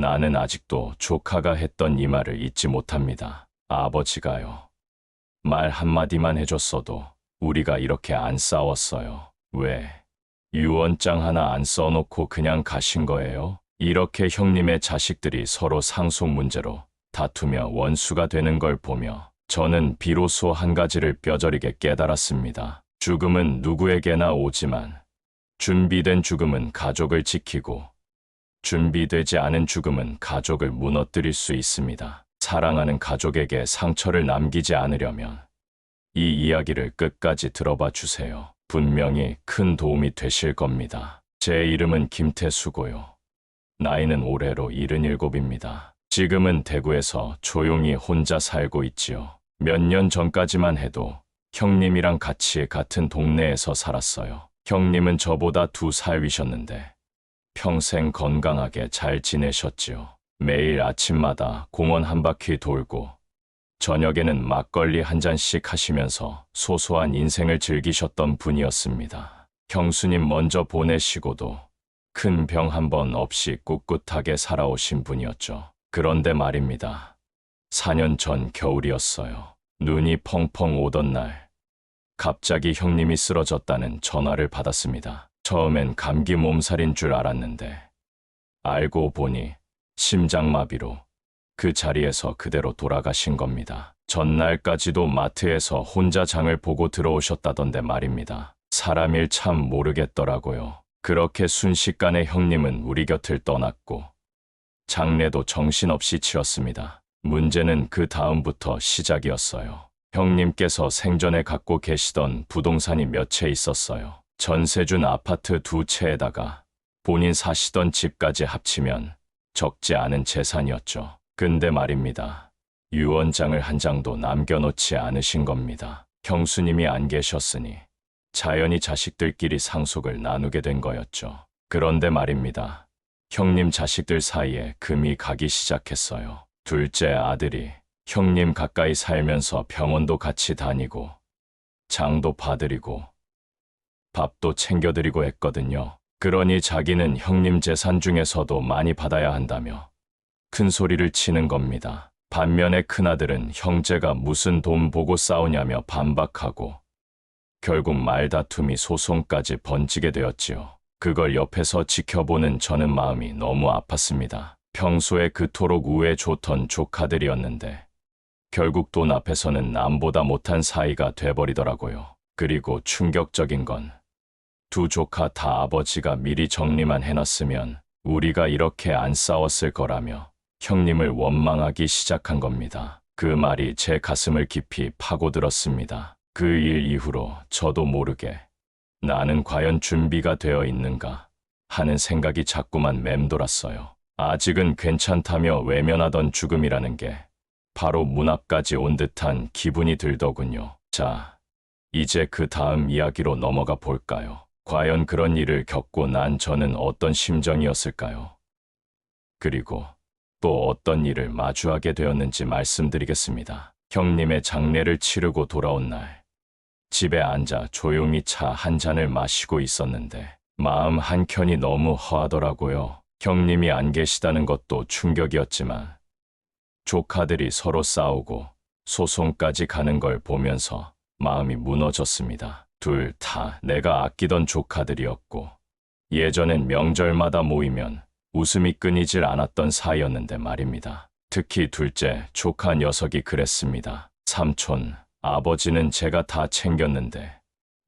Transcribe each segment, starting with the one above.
나는 아직도 조카가 했던 이 말을 잊지 못합니다. 아버지가요. 말 한마디만 해줬어도 우리가 이렇게 안 싸웠어요. 왜? 유언장 하나 안 써놓고 그냥 가신 거예요? 이렇게 형님의 자식들이 서로 상속 문제로 다투며 원수가 되는 걸 보며 저는 비로소 한 가지를 뼈저리게 깨달았습니다. 죽음은 누구에게나 오지만 준비된 죽음은 가족을 지키고 준비되지 않은 죽음은 가족을 무너뜨릴 수 있습니다. 사랑하는 가족에게 상처를 남기지 않으려면 이 이야기를 끝까지 들어봐 주세요. 분명히 큰 도움이 되실 겁니다. 제 이름은 김태수고요. 나이는 올해로 77입니다. 지금은 대구에서 조용히 혼자 살고 있지요. 몇 년 전까지만 해도 형님이랑 같이 같은 동네에서 살았어요. 형님은 저보다 두 살 위셨는데 평생 건강하게 잘 지내셨지요. 매일 아침마다 공원 한 바퀴 돌고 저녁에는 막걸리 한 잔씩 하시면서 소소한 인생을 즐기셨던 분이었습니다. 형수님 먼저 보내시고도 큰 병 한 번 없이 꿋꿋하게 살아오신 분이었죠. 그런데 말입니다. 4년 전 겨울이었어요. 눈이 펑펑 오던 날, 갑자기 형님이 쓰러졌다는 전화를 받았습니다. 처음엔 감기 몸살인 줄 알았는데, 알고 보니 심장마비로 그 자리에서 그대로 돌아가신 겁니다. 전날까지도 마트에서 혼자 장을 보고 들어오셨다던데 말입니다. 사람일 참 모르겠더라고요. 그렇게 순식간에 형님은 우리 곁을 떠났고, 장례도 정신없이 치렀습니다. 문제는 그 다음부터 시작이었어요. 형님께서 생전에 갖고 계시던 부동산이 몇 채 있었어요. 전세 준 아파트 두 채에다가 본인 사시던 집까지 합치면 적지 않은 재산이었죠. 근데 말입니다. 유언장을 한 장도 남겨놓지 않으신 겁니다. 형수님이 안 계셨으니 자연히 자식들끼리 상속을 나누게 된 거였죠. 그런데 말입니다. 형님 자식들 사이에 금이 가기 시작했어요. 둘째 아들이 형님 가까이 살면서 병원도 같이 다니고 장도 봐드리고 밥도 챙겨드리고 했거든요. 그러니 자기는 형님 재산 중에서도 많이 받아야 한다며 큰 소리를 치는 겁니다. 반면에 큰아들은 형제가 무슨 돈 보고 싸우냐며 반박하고 결국 말다툼이 소송까지 번지게 되었지요. 그걸 옆에서 지켜보는 저는 마음이 너무 아팠습니다. 평소에 그토록 우애 좋던 조카들이었는데 결국 돈 앞에서는 남보다 못한 사이가 돼버리더라고요. 그리고 충격적인 건 두 조카 다 아버지가 미리 정리만 해놨으면 우리가 이렇게 안 싸웠을 거라며 형님을 원망하기 시작한 겁니다. 그 말이 제 가슴을 깊이 파고들었습니다. 그 일 이후로 저도 모르게 나는 과연 준비가 되어 있는가 하는 생각이 자꾸만 맴돌았어요. 아직은 괜찮다며 외면하던 죽음이라는 게 바로 문 앞까지 온 듯한 기분이 들더군요. 자, 이제 그 다음 이야기로 넘어가 볼까요? 과연 그런 일을 겪고 난 저는 어떤 심정이었을까요? 그리고 또 어떤 일을 마주하게 되었는지 말씀드리겠습니다. 형님의 장례를 치르고 돌아온 날, 집에 앉아 조용히 차 한 잔을 마시고 있었는데, 마음 한켠이 너무 허하더라고요. 형님이 안 계시다는 것도 충격이었지만, 조카들이 서로 싸우고 소송까지 가는 걸 보면서 마음이 무너졌습니다. 둘 다 내가 아끼던 조카들이었고, 예전엔 명절마다 모이면 웃음이 끊이질 않았던 사이였는데 말입니다. 특히 둘째, 조카 녀석이 그랬습니다. 삼촌, 아버지는 제가 다 챙겼는데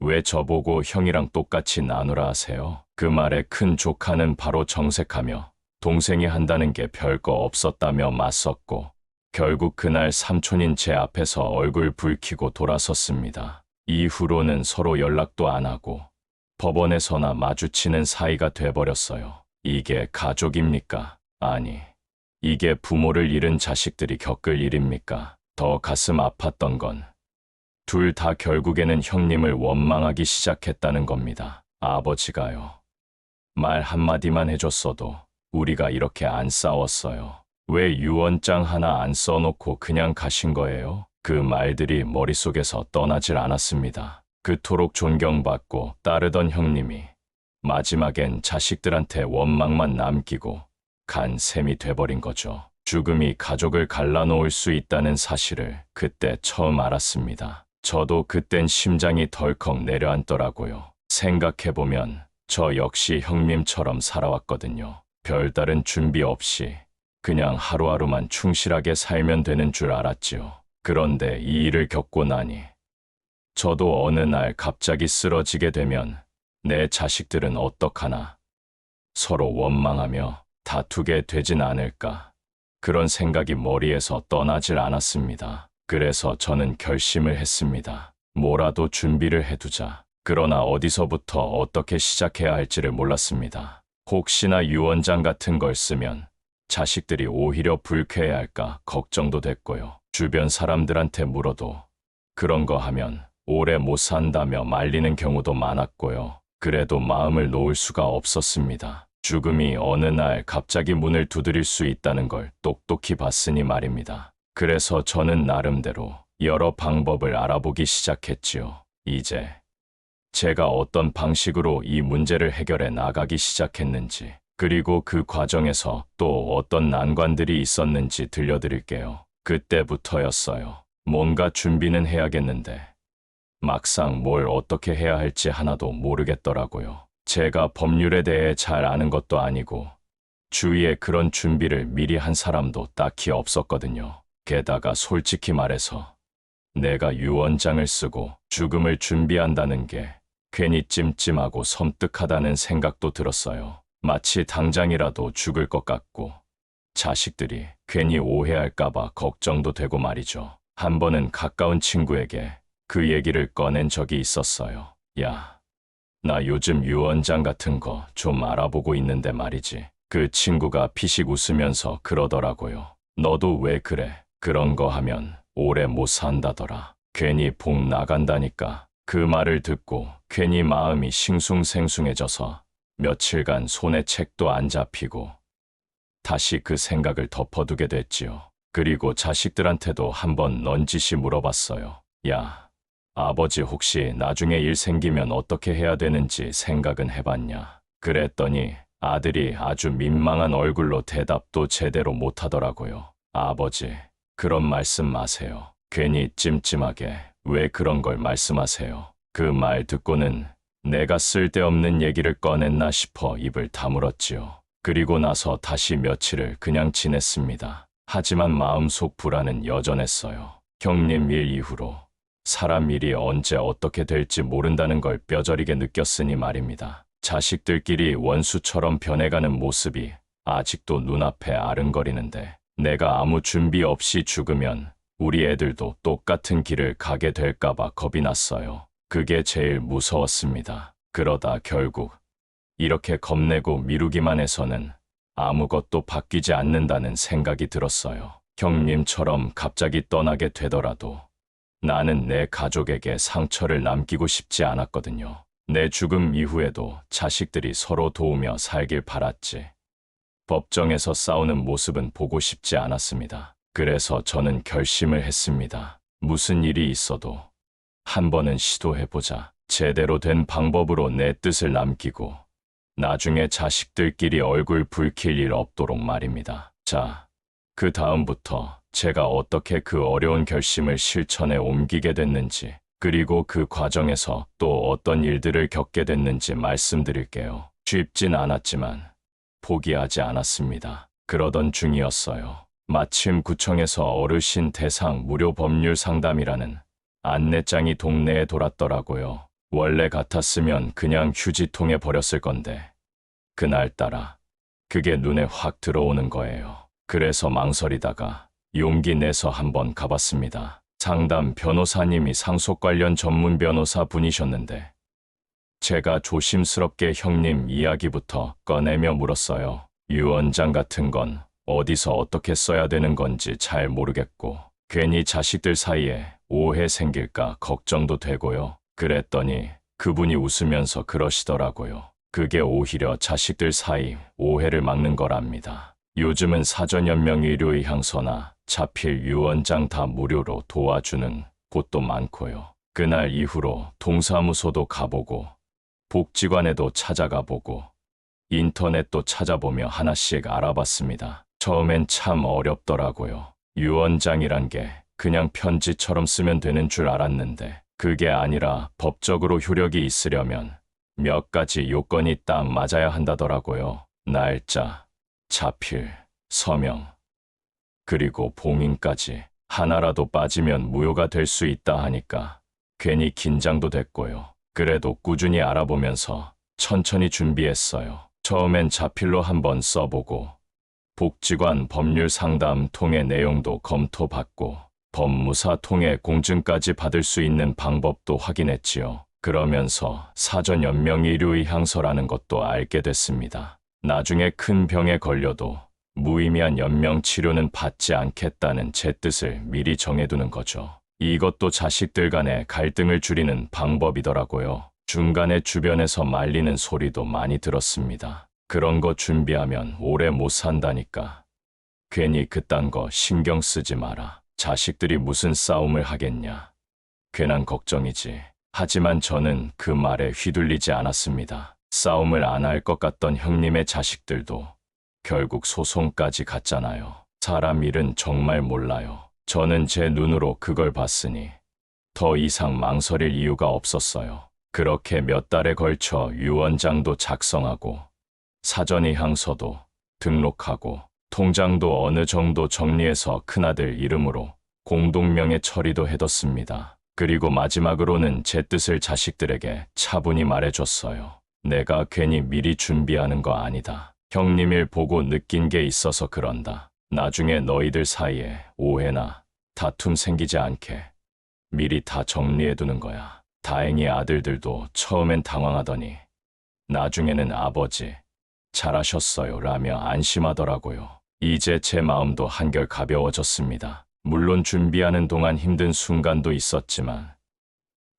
왜 저보고 형이랑 똑같이 나누라 하세요? 그 말에 큰 조카는 바로 정색하며 동생이 한다는 게 별거 없었다며 맞섰고 결국 그날 삼촌인 제 앞에서 얼굴 붉히고 돌아섰습니다. 이후로는 서로 연락도 안 하고 법원에서나 마주치는 사이가 돼버렸어요. 이게 가족입니까? 아니, 이게 부모를 잃은 자식들이 겪을 일입니까? 더 가슴 아팠던 건 둘 다 결국에는 형님을 원망하기 시작했다는 겁니다. 아버지가요. 말 한마디만 해줬어도 우리가 이렇게 안 싸웠어요. 왜 유언장 하나 안 써놓고 그냥 가신 거예요? 그 말들이 머릿속에서 떠나질 않았습니다. 그토록 존경받고 따르던 형님이 마지막엔 자식들한테 원망만 남기고 간 셈이 돼버린 거죠. 죽음이 가족을 갈라놓을 수 있다는 사실을 그때 처음 알았습니다. 저도 그땐 심장이 덜컥 내려앉더라고요. 생각해보면 저 역시 형님처럼 살아왔거든요. 별다른 준비 없이 그냥 하루하루만 충실하게 살면 되는 줄 알았지요. 그런데 이 일을 겪고 나니 저도 어느 날 갑자기 쓰러지게 되면 내 자식들은 어떡하나 서로 원망하며 다투게 되진 않을까 그런 생각이 머리에서 떠나질 않았습니다. 그래서 저는 결심을 했습니다. 뭐라도 준비를 해두자. 그러나 어디서부터 어떻게 시작해야 할지를 몰랐습니다. 혹시나 유언장 같은 걸 쓰면 자식들이 오히려 불쾌해할까 걱정도 됐고요. 주변 사람들한테 물어도 그런 거 하면 오래 못 산다며 말리는 경우도 많았고요. 그래도 마음을 놓을 수가 없었습니다. 죽음이 어느 날 갑자기 문을 두드릴 수 있다는 걸 똑똑히 봤으니 말입니다. 그래서 저는 나름대로 여러 방법을 알아보기 시작했지요. 이제 제가 어떤 방식으로 이 문제를 해결해 나가기 시작했는지, 그리고 그 과정에서 또 어떤 난관들이 있었는지 들려드릴게요. 그때부터였어요. 뭔가 준비는 해야겠는데, 막상 뭘 어떻게 해야 할지 하나도 모르겠더라고요. 제가 법률에 대해 잘 아는 것도 아니고, 주위에 그런 준비를 미리 한 사람도 딱히 없었거든요. 게다가 솔직히 말해서, 내가 유언장을 쓰고 죽음을 준비한다는 게 괜히 찜찜하고 섬뜩하다는 생각도 들었어요. 마치 당장이라도 죽을 것 같고, 자식들이 괜히 오해할까봐 걱정도 되고 말이죠. 한 번은 가까운 친구에게 그 얘기를 꺼낸 적이 있었어요. 야, 나 요즘 유언장 같은 거 좀 알아보고 있는데 말이지. 그 친구가 피식 웃으면서 그러더라고요. 너도 왜 그래? 그런 거 하면 오래 못 산다더라. 괜히 복 나간다니까. 그 말을 듣고 괜히 마음이 싱숭생숭해져서 며칠간 손에 책도 안 잡히고 다시 그 생각을 덮어두게 됐지요. 그리고 자식들한테도 한번 넌지시 물어봤어요. 야, 아버지 혹시 나중에 일 생기면 어떻게 해야 되는지 생각은 해봤냐? 그랬더니 아들이 아주 민망한 얼굴로 대답도 제대로 못하더라고요. 아버지, 그런 말씀 마세요. 괜히 찜찜하게 왜 그런 걸 말씀하세요? 그 말 듣고는 내가 쓸데없는 얘기를 꺼냈나 싶어 입을 다물었지요. 그리고 나서 다시 며칠을 그냥 지냈습니다. 하지만 마음속 불안은 여전했어요. 형님 일 이후로 사람 일이 언제 어떻게 될지 모른다는 걸 뼈저리게 느꼈으니 말입니다. 자식들끼리 원수처럼 변해가는 모습이 아직도 눈앞에 아른거리는데 내가 아무 준비 없이 죽으면 우리 애들도 똑같은 길을 가게 될까봐 겁이 났어요. 그게 제일 무서웠습니다. 그러다 결국 이렇게 겁내고 미루기만 해서는 아무것도 바뀌지 않는다는 생각이 들었어요. 형님처럼 갑자기 떠나게 되더라도 나는 내 가족에게 상처를 남기고 싶지 않았거든요. 내 죽음 이후에도 자식들이 서로 도우며 살길 바랐지. 법정에서 싸우는 모습은 보고 싶지 않았습니다. 그래서 저는 결심을 했습니다. 무슨 일이 있어도 한 번은 시도해보자. 제대로 된 방법으로 내 뜻을 남기고 나중에 자식들끼리 얼굴 붉힐 일 없도록 말입니다. 자, 그 다음부터 제가 어떻게 그 어려운 결심을 실천에 옮기게 됐는지, 그리고 그 과정에서 또 어떤 일들을 겪게 됐는지 말씀드릴게요. 쉽진 않았지만 포기하지 않았습니다. 그러던 중이었어요. 마침 구청에서 어르신 대상 무료 법률 상담이라는 안내장이 동네에 돌았더라고요. 원래 같았으면 그냥 휴지통에 버렸을 건데 그날따라 그게 눈에 확 들어오는 거예요. 그래서 망설이다가 용기 내서 한번 가봤습니다. 상담 변호사님이 상속 관련 전문 변호사 분이셨는데 제가 조심스럽게 형님 이야기부터 꺼내며 물었어요. 유언장 같은 건 어디서 어떻게 써야 되는 건지 잘 모르겠고 괜히 자식들 사이에 오해 생길까 걱정도 되고요. 그랬더니 그분이 웃으면서 그러시더라고요. 그게 오히려 자식들 사이 오해를 막는 거랍니다. 요즘은 사전연명 의료의 향서나 자필 유언장 다 무료로 도와주는 곳도 많고요. 그날 이후로 동사무소도 가보고 복지관에도 찾아가 보고 인터넷도 찾아보며 하나씩 알아봤습니다. 처음엔 참 어렵더라고요. 유언장이란 게 그냥 편지처럼 쓰면 되는 줄 알았는데 그게 아니라 법적으로 효력이 있으려면 몇 가지 요건이 딱 맞아야 한다더라고요. 날짜, 자필, 서명, 그리고 봉인까지 하나라도 빠지면 무효가 될 수 있다 하니까 괜히 긴장도 됐고요. 그래도 꾸준히 알아보면서 천천히 준비했어요. 처음엔 자필로 한번 써보고 복지관 법률 상담 통해 내용도 검토받고 법무사 통해 공증까지 받을 수 있는 방법도 확인했지요. 그러면서 사전 연명 의료의 향서라는 것도 알게 됐습니다. 나중에 큰 병에 걸려도 무의미한 연명 치료는 받지 않겠다는 제 뜻을 미리 정해두는 거죠. 이것도 자식들 간의 갈등을 줄이는 방법이더라고요. 중간에 주변에서 말리는 소리도 많이 들었습니다. 그런 거 준비하면 오래 못 산다니까. 괜히 그딴 거 신경 쓰지 마라. 자식들이 무슨 싸움을 하겠냐. 괜한 걱정이지. 하지만 저는 그 말에 휘둘리지 않았습니다. 싸움을 안 할 것 같던 형님의 자식들도 결국 소송까지 갔잖아요. 사람 일은 정말 몰라요. 저는 제 눈으로 그걸 봤으니 더 이상 망설일 이유가 없었어요. 그렇게 몇 달에 걸쳐 유언장도 작성하고 사전의 향서도 등록하고 통장도 어느 정도 정리해서 큰아들 이름으로 공동명의 처리도 해뒀습니다. 그리고 마지막으로는 제 뜻을 자식들에게 차분히 말해줬어요. 내가 괜히 미리 준비하는 거 아니다. 형님 일 보고 느낀 게 있어서 그런다. 나중에 너희들 사이에 오해나 다툼 생기지 않게 미리 다 정리해두는 거야. 다행히 아들들도 처음엔 당황하더니 나중에는 아버지 잘하셨어요 라며 안심하더라고요. 이제 제 마음도 한결 가벼워졌습니다. 물론 준비하는 동안 힘든 순간도 있었지만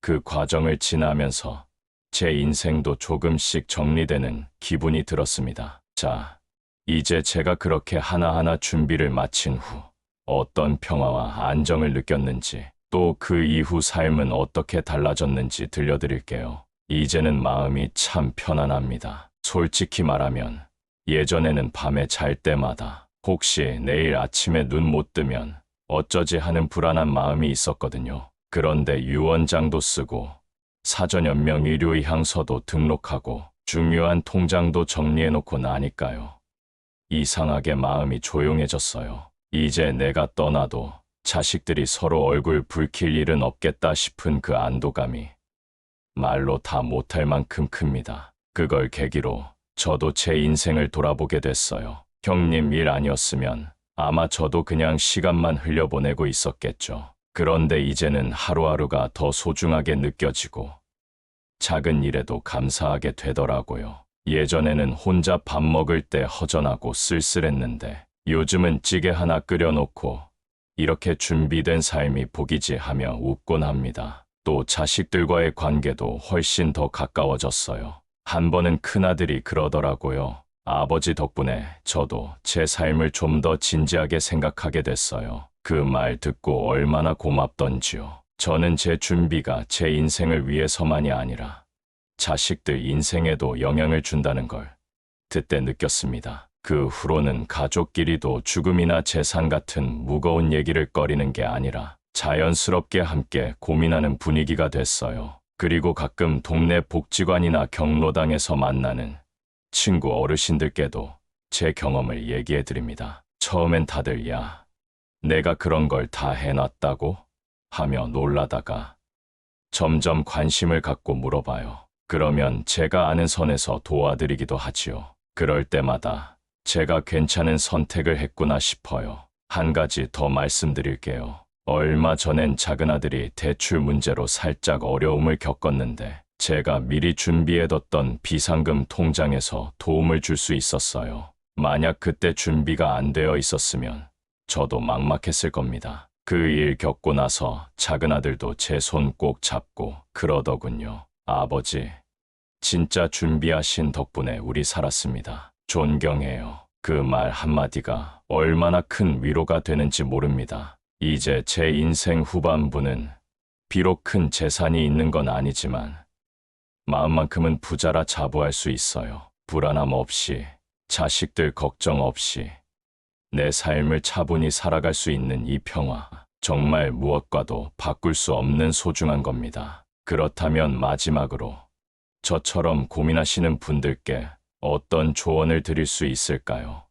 그 과정을 지나면서 제 인생도 조금씩 정리되는 기분이 들었습니다. 자, 이제 제가 그렇게 하나하나 준비를 마친 후 어떤 평화와 안정을 느꼈는지 또 그 이후 삶은 어떻게 달라졌는지 들려드릴게요. 이제는 마음이 참 편안합니다. 솔직히 말하면 예전에는 밤에 잘 때마다 혹시 내일 아침에 눈 못 뜨면 어쩌지 하는 불안한 마음이 있었거든요. 그런데 유언장도 쓰고 사전연명 의료의 향서도 등록하고 중요한 통장도 정리해놓고 나니까요. 이상하게 마음이 조용해졌어요. 이제 내가 떠나도 자식들이 서로 얼굴 붉힐 일은 없겠다 싶은 그 안도감이 말로 다 못할 만큼 큽니다. 그걸 계기로 저도 제 인생을 돌아보게 됐어요. 형님 일 아니었으면 아마 저도 그냥 시간만 흘려보내고 있었겠죠. 그런데 이제는 하루하루가 더 소중하게 느껴지고 작은 일에도 감사하게 되더라고요. 예전에는 혼자 밥 먹을 때 허전하고 쓸쓸했는데 요즘은 찌개 하나 끓여놓고 이렇게 준비된 삶이 복이지 하며 웃곤 합니다. 또 자식들과의 관계도 훨씬 더 가까워졌어요. 한 번은 큰아들이 그러더라고요. 아버지 덕분에 저도 제 삶을 좀 더 진지하게 생각하게 됐어요. 그 말 듣고 얼마나 고맙던지요. 저는 제 준비가 제 인생을 위해서만이 아니라 자식들 인생에도 영향을 준다는 걸 그때 느꼈습니다. 그 후로는 가족끼리도 죽음이나 재산 같은 무거운 얘기를 꺼리는 게 아니라 자연스럽게 함께 고민하는 분위기가 됐어요. 그리고 가끔 동네 복지관이나 경로당에서 만나는 친구 어르신들께도 제 경험을 얘기해 드립니다. 처음엔 다들 야, 내가 그런 걸 다 해놨다고? 하며 놀라다가 점점 관심을 갖고 물어봐요. 그러면 제가 아는 선에서 도와드리기도 하지요. 그럴 때마다 제가 괜찮은 선택을 했구나 싶어요. 한 가지 더 말씀드릴게요. 얼마 전엔 작은 아들이 대출 문제로 살짝 어려움을 겪었는데 제가 미리 준비해뒀던 비상금 통장에서 도움을 줄 수 있었어요. 만약 그때 준비가 안 되어 있었으면 저도 막막했을 겁니다. 그 일 겪고 나서 작은 아들도 제 손 꼭 잡고 그러더군요. 아버지, 진짜 준비하신 덕분에 우리 살았습니다. 존경해요. 그 말 한마디가 얼마나 큰 위로가 되는지 모릅니다. 이제 제 인생 후반부는 비록 큰 재산이 있는 건 아니지만 마음만큼은 부자라 자부할 수 있어요. 불안함 없이, 자식들 걱정 없이, 내 삶을 차분히 살아갈 수 있는 이 평화, 정말 무엇과도 바꿀 수 없는 소중한 겁니다. 그렇다면 마지막으로, 저처럼 고민하시는 분들께 어떤 조언을 드릴 수 있을까요?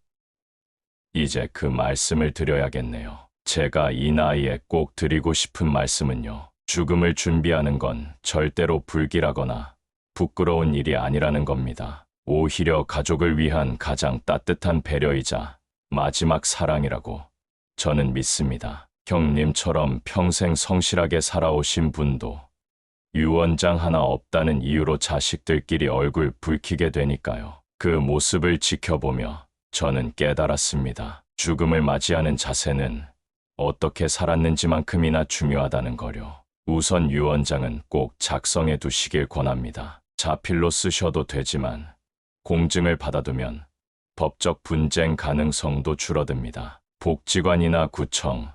이제 그 말씀을 드려야겠네요. 제가 이 나이에 꼭 드리고 싶은 말씀은요. 죽음을 준비하는 건 절대로 불길하거나 부끄러운 일이 아니라는 겁니다. 오히려 가족을 위한 가장 따뜻한 배려이자 마지막 사랑이라고 저는 믿습니다. 형님처럼 평생 성실하게 살아오신 분도 유언장 하나 없다는 이유로 자식들끼리 얼굴 붉히게 되니까요. 그 모습을 지켜보며 저는 깨달았습니다. 죽음을 맞이하는 자세는 어떻게 살았는지만큼이나 중요하다는 거요. 우선 유언장은 꼭 작성해 두시길 권합니다. 자필로 쓰셔도 되지만 공증을 받아두면 법적 분쟁 가능성도 줄어듭니다. 복지관이나 구청,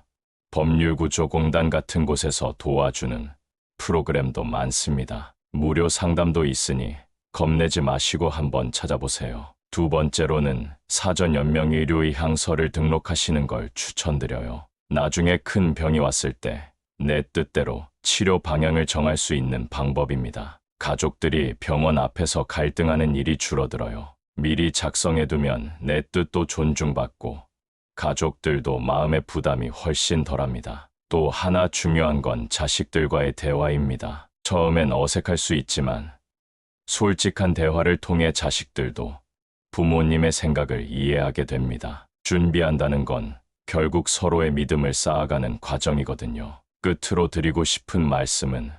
법률구조공단 같은 곳에서 도와주는 프로그램도 많습니다. 무료 상담도 있으니 겁내지 마시고 한번 찾아보세요. 두 번째로는 사전 연명 의료의 향서를 등록하시는 걸 추천드려요. 나중에 큰 병이 왔을 때 내 뜻대로 치료 방향을 정할 수 있는 방법입니다. 가족들이 병원 앞에서 갈등하는 일이 줄어들어요. 미리 작성해두면 내 뜻도 존중받고 가족들도 마음의 부담이 훨씬 덜합니다. 또 하나 중요한 건 자식들과의 대화입니다. 처음엔 어색할 수 있지만 솔직한 대화를 통해 자식들도 부모님의 생각을 이해하게 됩니다. 준비한다는 건 결국 서로의 믿음을 쌓아가는 과정이거든요. 끝으로 드리고 싶은 말씀은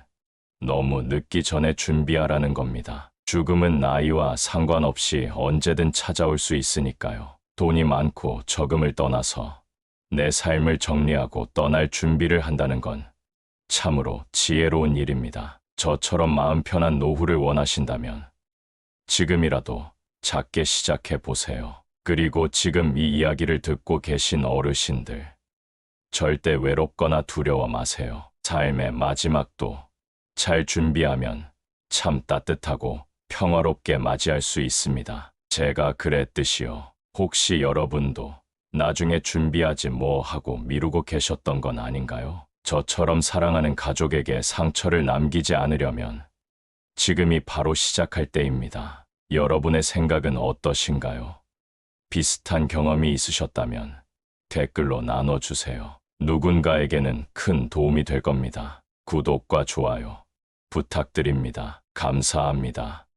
너무 늦기 전에 준비하라는 겁니다. 죽음은 나이와 상관없이 언제든 찾아올 수 있으니까요. 돈이 많고 적음을 떠나서 내 삶을 정리하고 떠날 준비를 한다는 건 참으로 지혜로운 일입니다. 저처럼 마음 편한 노후를 원하신다면 지금이라도 작게 시작해 보세요. 그리고 지금 이 이야기를 듣고 계신 어르신들, 절대 외롭거나 두려워 마세요. 삶의 마지막도 잘 준비하면 참 따뜻하고 평화롭게 맞이할 수 있습니다. 제가 그랬듯이요. 혹시 여러분도 나중에 준비하지 뭐 하고 미루고 계셨던 건 아닌가요? 저처럼 사랑하는 가족에게 상처를 남기지 않으려면 지금이 바로 시작할 때입니다. 여러분의 생각은 어떠신가요? 비슷한 경험이 있으셨다면 댓글로 나눠주세요. 누군가에게는 큰 도움이 될 겁니다. 구독과 좋아요 부탁드립니다. 감사합니다.